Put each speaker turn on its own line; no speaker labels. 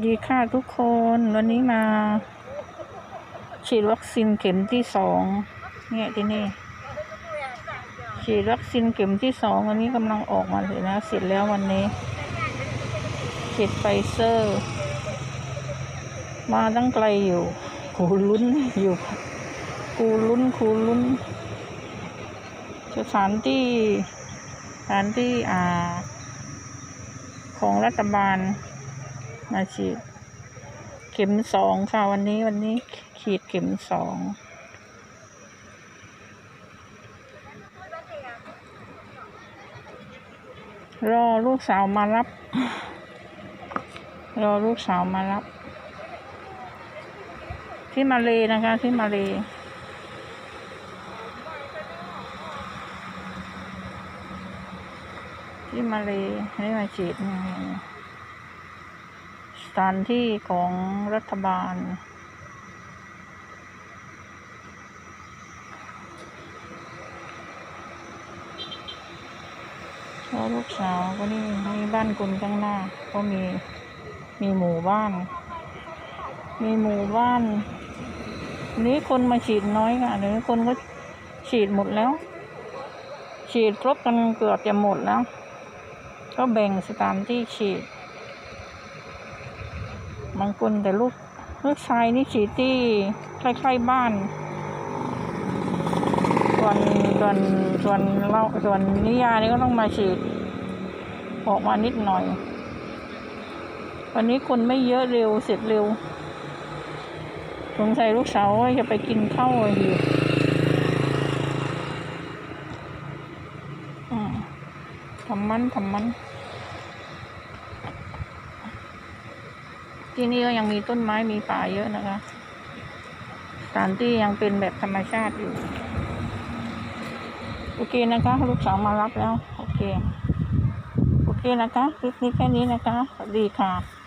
สดีค่ะทุกคนวันนี้มา ฉีดวัคซีนเข็มที่สองเนี่ยที่นี่ ฉีดวัคซีนเข็มที่สองวันนี้กำลังออกมาเลยนะเสร็จแล้ววันนี้ ฉีดไฟเซอร์ มาตั้งไกลอยู่กูลุ้นอยู่กูลุ้นกูลุ้นสถานที่สถานที่อ่า ของรัฐบาล มาฉีด เข็มสองค่ะวันนี้วันนี้ฉีดเข็มสองรอลูกสาวมารับ รอลูกสาวมารับ ที่มาเลนะคะที่มาเลที่มาเลให้มาฉีดอืมส ถานที่ของรัฐบาล แล้วลูกสาวก็นี่มีบ้านคุณข้างหน้า ก็มีมีหมู่บ้าน มีหมู่บ้าน นี้คนมาฉีดน้อยค่ะเดี๋ยวนี้คนก็ฉีดหมดแล้ว ฉีดครบกันเกือบจะหมดแล้ว ก็แบ่งสถานที่ฉีด บางคนแต่ลูกลูกชายนี่ฉีดที่ใกล้ๆบ้าน ส่วนส่วนส่วนเราส่วนนิยานี่ก็ต้องมาฉีด ออกมานิดหน่อย วันนี้คนไม่เยอะเร็วเสร็จเร็วสงสัยลูกสาวจะไปกินข้าวอยู่ทำมันทำมัน ที่นี่ก็ยังมีต้นไม้มีป่าเยอะนะคะสถานที่ยังเป็นแบบธรรมชาติอยู่ โอเคนะคะลูกสาวมารับแล้ว โอเค โอเคนะคะคลิปนี้แค่นี้นะคะ สวัสดีค่ะ